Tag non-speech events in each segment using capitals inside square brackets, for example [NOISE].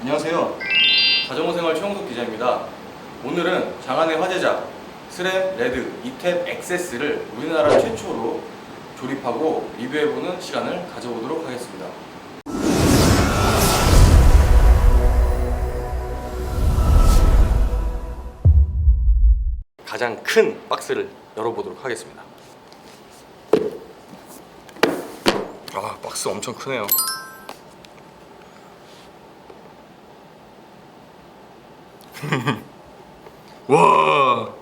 안녕하세요. 자전거생활 최영석 기자입니다. 오늘은 장안의 화제작 스램 레드 이탭 액세스를 우리나라 최초로 조립하고 리뷰해보는 시간을 가져보도록 하겠습니다. 가장 큰 박스를 열어보도록 하겠습니다. 아, 박스 엄청 크네요. [LAUGHS] 와.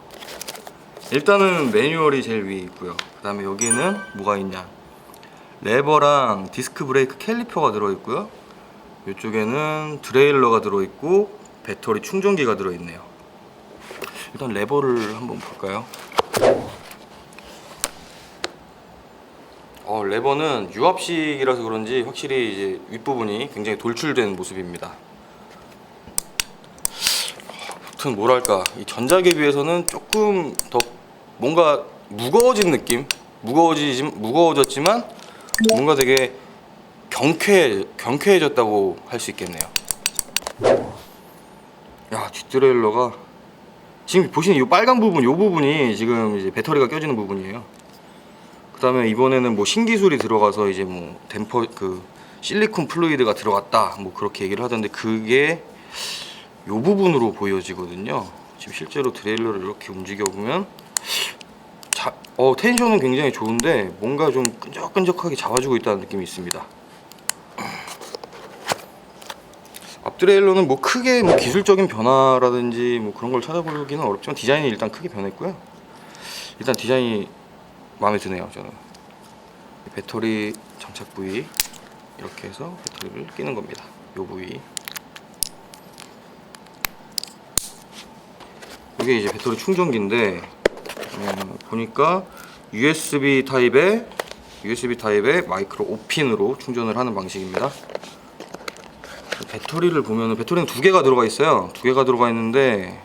일단은 매뉴얼이 제일 위에 있고요. 그 다음에 여기는 뭐가 있냐? 레버랑 디스크 브레이크 캘리퍼가 들어있고요. 이쪽에는 드레일러가 들어있고 배터리 충전기가 들어있네요. 일단 레버를 한번 볼까요? 어, 레버는 유압식이라서 그런지 확실히 이제 윗부분이 굉장히 돌출된 모습입니다 아무튼 뭐랄까 이 전작에 비해서는 조금 더 뭔가 무거워진 느낌 무거워지지 무거워졌지만 뭔가 되게 경쾌 경쾌해졌다고 할 수 있겠네요. 야 뒷드레일러가 지금 보시는 이 빨간 부분 이 부분이 지금 이제 배터리가 껴지는 부분이에요. 그다음에 이번에는 뭐 신기술이 들어가서 이제 뭐 댐퍼 그 실리콘 플루이드가 들어갔다 뭐 그렇게 얘기를 하던데 그게 요 부분으로 보여지거든요. 지금 실제로 드레일러를 이렇게 움직여 보면 자, 어, 텐션은 굉장히 좋은데 뭔가 좀 끈적끈적하게 잡아주고 있다는 느낌이 있습니다. 앞드레일러는 뭐 크게 뭐 기술적인 변화라든지 뭐 그런 걸 찾아보기는 어렵지만 디자인이 일단 크게 변했고요. 일단 디자인이 마음에 드네요. 저는 배터리 장착 부위 이렇게 해서 배터리를 끼는 겁니다. 요 부위. 이게 이제 배터리 충전기인데 어, 보니까 USB 타입에 USB 타입에 마이크로 5핀으로 충전을 하는 방식입니다. 배터리를 보면은 배터리는 두 개가 들어가 있어요. 두 개가 들어가 있는데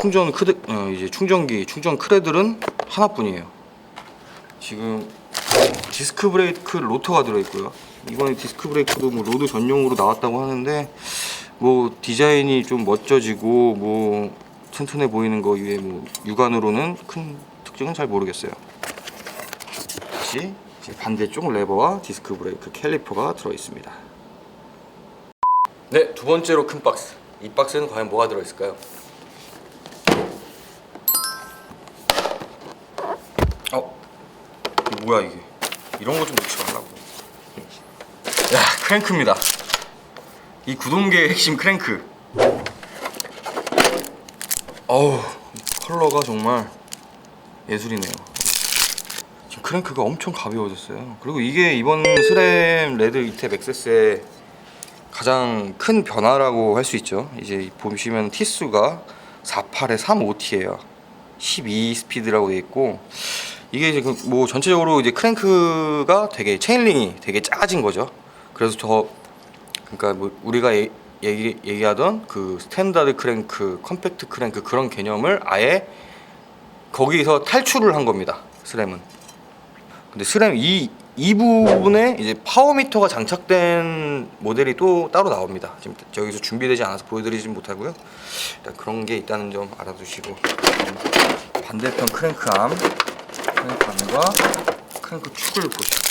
충전 크드 어, 이제 충전기 충전 크레들은 하나뿐이에요. 지금 디스크 브레이크 로터가 들어 있고요. 이번에 디스크 브레이크도 뭐 로드 전용으로 나왔다고 하는데 뭐 디자인이 좀 멋져지고 뭐 튼튼해 보이는 거 위에 뭐 육안으로는 큰 특징은 잘 모르겠어요. 다시 반대쪽 레버와 디스크 브레이크 캘리퍼가 들어 있습니다. 네, 두 번째로 큰 박스. 이 박스는 과연 뭐가 들어 있을까요? 어, 이게 뭐야 이게? 이런 거 좀 놓지 말라고. 야, 크랭크입니다. 이 구동계의 핵심 크랭크. 어우, 이 컬러가 정말 예술이네요. 지금 크랭크가 엄청 가벼워졌어요. 그리고 이게 이번 스램 레드 이탭 엑세스의 가장 큰 변화라고 할 수 있죠. 이제 보시면 티수가 48에 35T예요. 12 스피드라고 돼 있고 이게 이제 그뭐 전체적으로 이제 크랭크가 되게 체인링이 되게 작아진 거죠. 그래서 저 그러니까 뭐 우리가 얘- 얘기 얘기하던 그 스탠다드 크랭크, 컴팩트 크랭크 그런 개념을 아예 거기서 탈출을 한 겁니다. 스램은. 근데 스램 이, 이 부분에 이제 파워미터가 장착된 모델이 또 따로 나옵니다. 지금 여기서 준비되지 않아서 보여드리진 못하고요. 일단 그런 게 있다는 점 알아두시고 반대편 크랭크암, 크랭크암과 크랭크 축을 보시죠.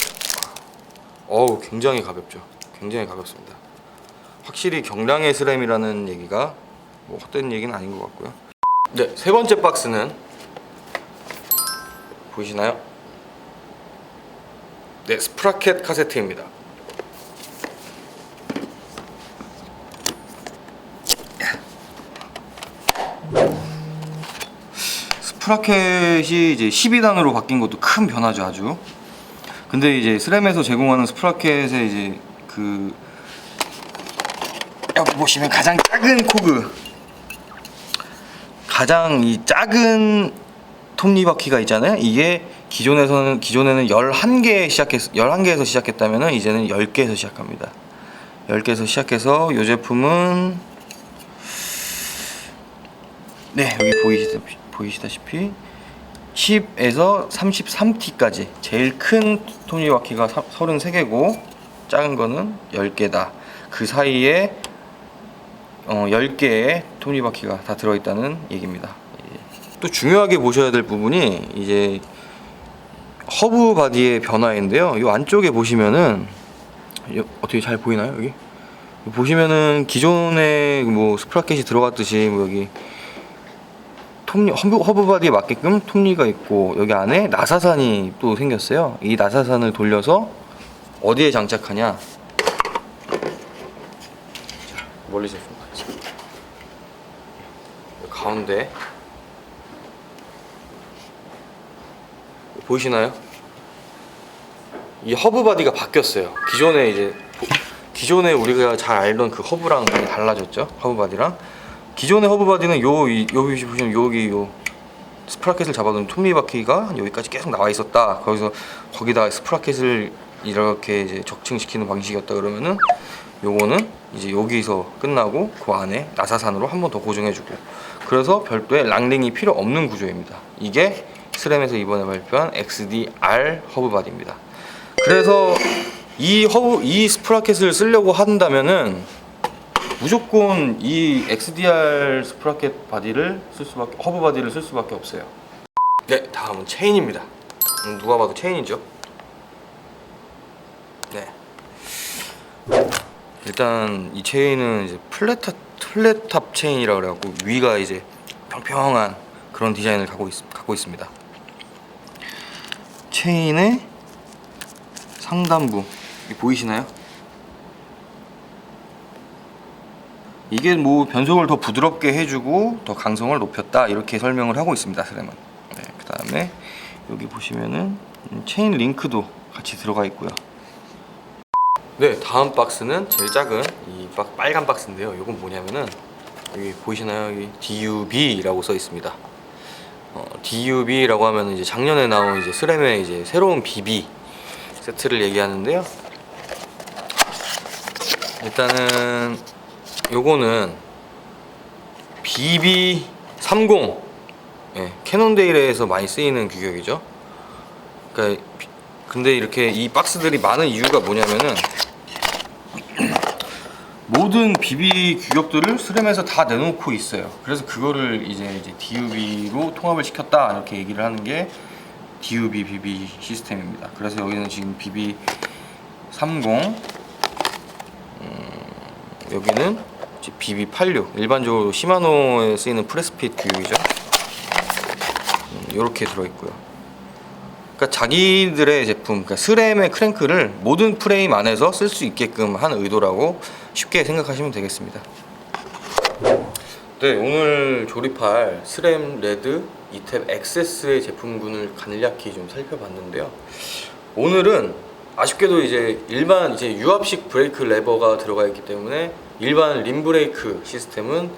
어우 굉장히 가볍죠. 굉장히 가볍습니다. 확실히 경량의 스램이라는 얘기가 뭐 헛된 얘기는 아닌 것 같고요. 네, 세 번째 박스는 보이시나요? 네, 스프라켓 카세트입니다. 스프라켓이 이제 12단으로 바뀐 것도 큰 변화죠, 아주. 근데 이제 스램에서 제공하는 스프라켓의 이제 그 여기 보시면 가장 작은 코그 가장 이 작은 톱니바퀴가 있잖아요. 이게 기존에서는 기존에는 11개 시작했 11개에서 시작했다면은 이제는 10개에서 시작합니다. 10개에서 시작해서 이 제품은 네, 여기 보이시다시피, 보이시다시피 10에서 33T까지 제일 큰 톱니바퀴가 33개고 작은 거는 10개다. 그 사이에 어, 10개의 톱니바퀴가 다 들어있다는 얘기입니다. 예. 또 중요하게 보셔야 될 부분이 이제 허브 바디의 변화인데요. 이 안쪽에 보시면은 요- 어떻게 잘 보이나요 여기? 보시면은 기존에 뭐 스프라켓이 들어갔듯이 뭐 여기 톱니 허브, 허브 바디에 맞게끔 톱니가 있고 여기 안에 나사산이 또 생겼어요. 이 나사산을 돌려서 어디에 장착하냐? 자, 멀리서. 가운데 보이시나요? 이 허브 바디가 바뀌었어요. 기존에 이제 기존에 우리가 잘 알던 그 허브랑 많이 달라졌죠. 허브 바디랑 기존의 허브 바디는 요 이- 여기 보시면 여기 요 스프라켓을 잡아둔 톱니 바퀴가 여기까지 계속 나와 있었다. 거기서 거기다 스프라켓을 이렇게 이제 적층시키는 방식이었다 그러면은 요거는 이제 여기서 끝나고 그 안에 나사산으로 한 번 더 고정해주고 그래서 별도의 랑링이 필요 없는 구조입니다. 이게 스램에서 이번에 발표한 XDR 허브 바디입니다. 그래서 이 허브 이 스프라켓을 쓰려고 한다면은 무조건 이 XDR 스프라켓 바디를 쓸 수밖에 허브 바디를 쓸 수밖에 없어요. 네, 다음은 체인입니다. 음, 누가 봐도 체인이죠. 네. 일단 이 체인은 이제 플랫탑 플랫탑 체인이라 그래갖고 위가 이제 평평한 그런 디자인을 갖고 있, 갖고 있습니다. 체인의 상단부 이 보이시나요? 이게 뭐 변속을 더 부드럽게 해주고 더 강성을 높였다 이렇게 설명을 하고 있습니다 스램은 네, 그 다음에 여기 보시면은 음, 체인 링크도 같이 들어가 있고요 네 다음 박스는 제일 작은 이 박- 빨간 박스인데요. 이건 뭐냐면은 여기 보이시나요? 여기 DUB라고 써 있습니다. 어, DUB라고 하면 이제 작년에 나온 이제 스램의 이제 새로운 BB 세트를 얘기하는데요. 일단은 요거는 BB30 예, 캐논데일에서 많이 쓰이는 규격이죠. 그러니까 비- 근데 이렇게 이 박스들이 많은 이유가 뭐냐면은 모든 BB 규격들을 스램에서 다 내놓고 있어요. 그래서 그거를 이제 이제 DUB로 통합을 시켰다 이렇게 얘기를 하는 게 DUB BB 시스템입니다. 그래서 여기는 지금 BB30 여기는 BB86 일반적으로 시마노에 쓰이는 프레스핏 규격이죠 이렇게 들어있고요 그러니까 자기들의 제품 그러니까 스램의 크랭크를 모든 프레임 안에서 쓸 수 있게끔 한 의도라고 쉽게 생각하시면 되겠습니다. 네 오늘 조립할 스램 레드 이탭 XS의 제품군을 간략히 좀 살펴봤는데요. 오늘은 아쉽게도 이제 일반 이제 유압식 브레이크 레버가 들어가 있기 때문에 일반 림 브레이크 시스템은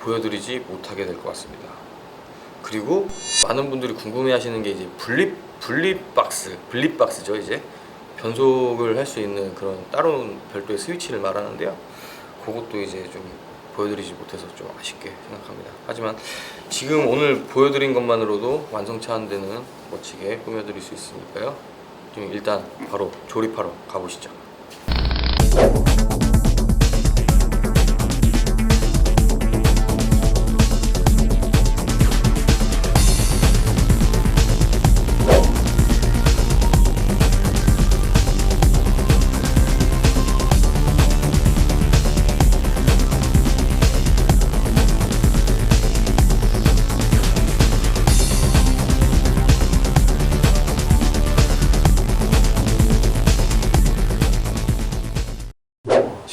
보여드리지 못하게 될 것 같습니다. 그리고 많은 분들이 궁금해하시는 게 이제 분립 분립 박스, 분립 박스죠 이제 변속을 할 수 있는 그런 따로 별도의 스위치를 말하는데요. 그것도 이제 좀 보여드리지 못해서 좀 아쉽게 생각합니다. 하지만 지금 오늘 보여드린 것만으로도 완성차 한 대는 멋지게 꾸며드릴 수 있으니까요. 지금 일단 바로 조립하러 가보시죠.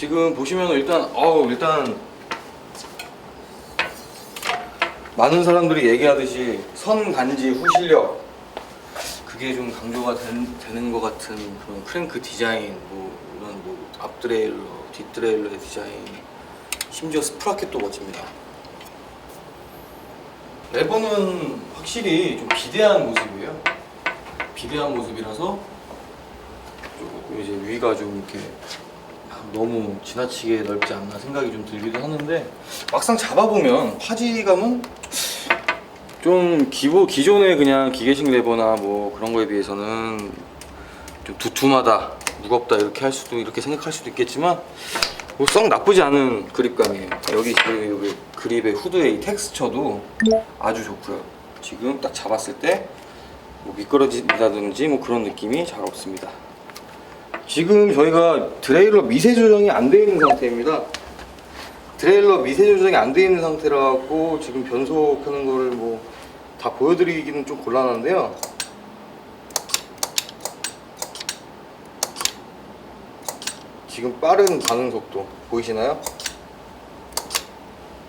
지금 보시면 일단 어우 일단 많은 사람들이 얘기하듯이 선 간지 후실력 그게 좀 강조가 된- 되는 것 같은 그런 크랭크 디자인 뭐 이런 뭐 앞드레일러 뒷드레일러의 디자인 심지어 스프라켓도 멋집니다. 레버는 확실히 좀 비대한 모습이에요. 비대한 모습이라서 이제 위가 좀 이렇게 너무 지나치게 넓지 않나 생각이 좀 들기도 하는데 막상 잡아보면 화질감은 좀 기보 기존의 그냥 기계식 레버나 뭐 그런 거에 비해서는 좀 두툼하다 무겁다 이렇게 할 수도 이렇게 생각할 수도 있겠지만 뭐썩 나쁘지 않은 그립감이에요. 여기 지금 여기 그립의 후드의 이 텍스처도 아주 좋고요. 지금 딱 잡았을 때 뭐 미끄러진다든지 뭐 그런 느낌이 잘 없습니다. 지금 저희가 드레일러 미세 조정이 안 되어 있는 상태입니다. 드레일러 미세 조정이 안 되어 있는 상태라 갖고 지금 변속하는 거를 뭐 다 보여드리기는 좀 곤란한데요. 지금 빠른 반응 속도 보이시나요?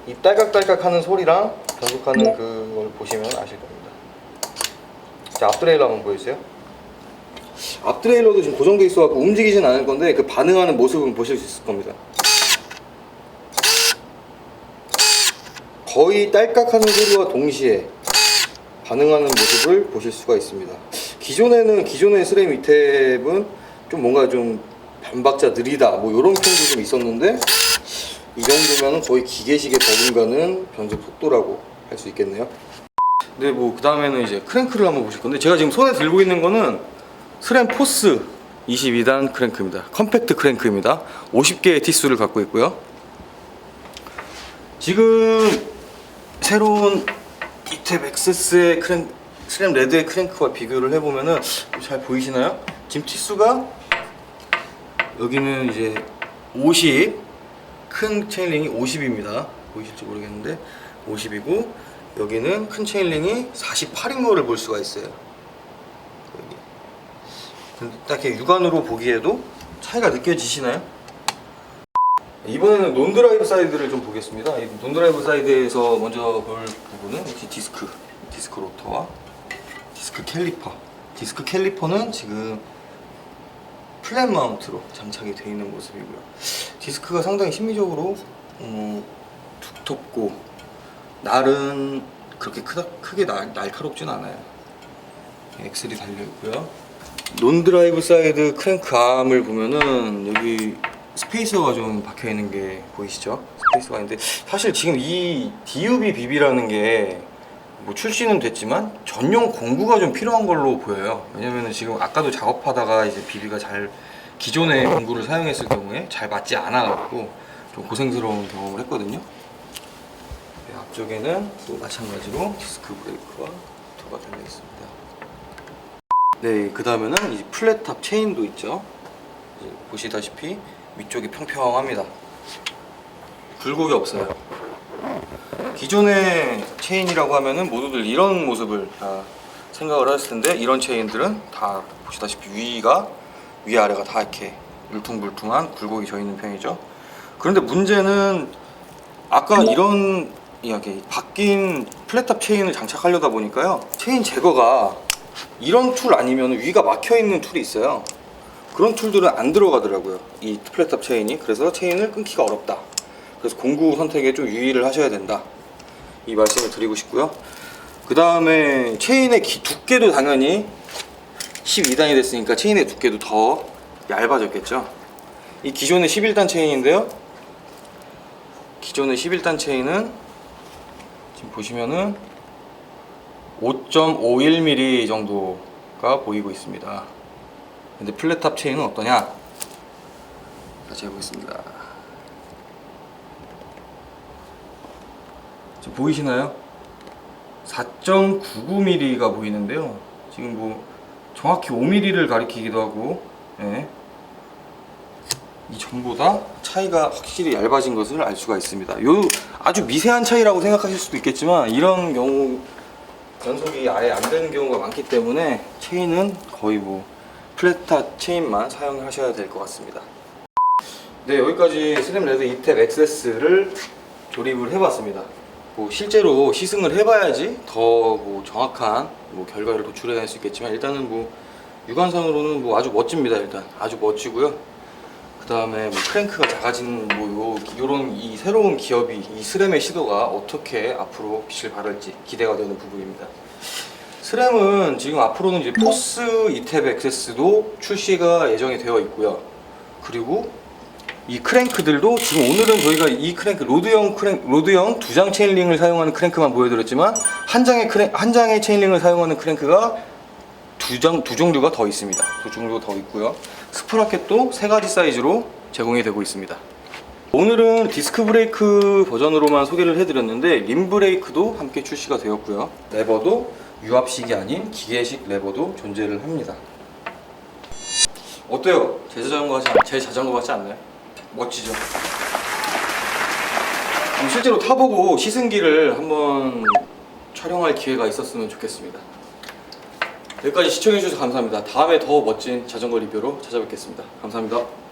이 딸깍딸깍 하는 소리랑 변속하는 그걸 보시면 아실 겁니다. 자, 앞 드레일러 한번 보여주세요. 앞드레일러도 지금 고정돼 있어갖고 움직이진 않을 건데 그 반응하는 모습은 보실 수 있을 겁니다. 거의 딸깍하는 소리와 동시에 반응하는 모습을 보실 수가 있습니다. 기존에는 기존의 스레임 위탭은 좀 뭔가 좀 반박자 느리다 뭐 이런 표현도 좀 있었는데 이 정도면 거의 기계식에 버금가는 변속 속도라고 할 수 있겠네요. 네, 뭐 그 다음에는 이제 크랭크를 한번 보실 건데 제가 지금 손에 들고 있는 거는 스램 포스 22단 크랭크입니다. 컴팩트 크랭크입니다. 50개의 티수를 갖고 있고요. 지금 새로운 이탭 엑세스의 크랭 스램 레드의 크랭크와 비교를 해보면은 잘 보이시나요? 지금 티수가 여기는 이제 50, 큰 체인링이 50입니다. 보이실지 모르겠는데 50이고 여기는 큰 체인링이 48인 거를 볼 수가 있어요. 딱 이렇게 육안으로 보기에도 차이가 느껴지시나요? 이번에는 논드라이브 사이드를 좀 보겠습니다. 이 논드라이브 사이드에서 먼저 볼 부분은 역시 디스크, 디스크 로터와 디스크 캘리퍼. 디스크 캘리퍼는 지금 플랫 마운트로 장착이 되어 있는 모습이고요. 디스크가 상당히 심미적으로 어, 두텁고 날은 그렇게 크다, 크게 날, 날카롭진 않아요. 엑셀이 달려 있고요. 논드라이브 사이드 크랭크 암을 보면은 여기 스페이서가 좀 박혀 있는 게 보이시죠? 스페이서가 있는데 사실 지금 이 DUB BB라는 게 뭐 출시는 됐지만 전용 공구가 좀 필요한 걸로 보여요. 왜냐면은 지금 아까도 작업하다가 이제 BB가 잘 기존의 공구를 사용했을 경우에 잘 맞지 않아 갖고 좀 고생스러운 경험을 했거든요. 네, 앞쪽에는 또 마찬가지로 디스크 브레이크와 토가 달려 있습니다. 네, 그 다음에는 이 플랫탑 체인도 있죠. 이제 보시다시피 위쪽이 평평합니다. 굴곡이 없어요. 기존의 체인이라고 하면은 모두들 이런 모습을 다 생각을 하실 텐데 이런 체인들은 다 보시다시피 위가 위아래가 다 이렇게 울퉁불퉁한 굴곡이 져 있는 편이죠. 그런데 문제는 아까 이런 이야기 바뀐 플랫탑 체인을 장착하려다 보니까요 체인 제거가 이런 툴 아니면 위가 막혀 있는 툴이 있어요. 그런 툴들은 안 들어가더라고요. 이 플랫탑 체인이 그래서 체인을 끊기가 어렵다. 그래서 공구 선택에 좀 유의를 하셔야 된다. 이 말씀을 드리고 싶고요. 그 다음에 체인의 기- 두께도 당연히 12단이 됐으니까 체인의 두께도 더 얇아졌겠죠. 이 기존의 11단 체인인데요. 기존의 11단 체인은 지금 보시면은 5.51mm 정도가 보이고 있습니다. 근데 플랫탑 체인은 어떠냐? 같이 해보겠습니다. 보이시나요? 4.99mm가 보이는데요. 지금 뭐 정확히 5mm를 가리키기도 하고, 예. 이 전보다 차이가 확실히 얇아진 것을 알 수가 있습니다. 요 아주 미세한 차이라고 생각하실 수도 있겠지만 이런 경우 변속이 아예 안 되는 경우가 많기 때문에 체인은 거의 뭐 플랫타 체인만 사용하셔야 될 것 같습니다. 네 여기까지 스램 레드 이탭 엑세스를 조립을 해봤습니다. 뭐 실제로 시승을 해봐야지 더 뭐 정확한 뭐 결과를 도출해낼 수 있겠지만 일단은 뭐 육안상으로는 뭐 아주 멋집니다. 일단 아주 멋지고요. 그 다음에 뭐 크랭크가 작아진 뭐 요, 요런 이 새로운 기업이 이 스램의 시도가 어떻게 앞으로 빛을 발할지 기대가 되는 부분입니다. 스램은 지금 앞으로는 이제 포스 이탭 엑세스도 출시가 예정이 되어 있고요. 그리고 이 크랭크들도 지금 오늘은 저희가 이 크랭크 로드형 크랭 로드형 두 장 체인링을 사용하는 크랭크만 보여드렸지만 한 장의 크랭 한 장의 체인링을 사용하는 크랭크가 두 장 두 종류가 더 있습니다. 두 종류가 더 있고요. 스프라켓도 세 가지 사이즈로 제공이 되고 있습니다. 오늘은 디스크 브레이크 버전으로만 소개를 해드렸는데 림 브레이크도 함께 출시가 되었고요. 레버도 유압식이 아닌 기계식 레버도 존재를 합니다. 어때요? 제 자전거 같지, 않- 제 자전거 같지 않나요? 멋지죠? 실제로 타보고 시승기를 한번 촬영할 기회가 있었으면 좋겠습니다. 여기까지 시청해주셔서 감사합니다. 다음에 더 멋진 자전거 리뷰로 찾아뵙겠습니다. 감사합니다.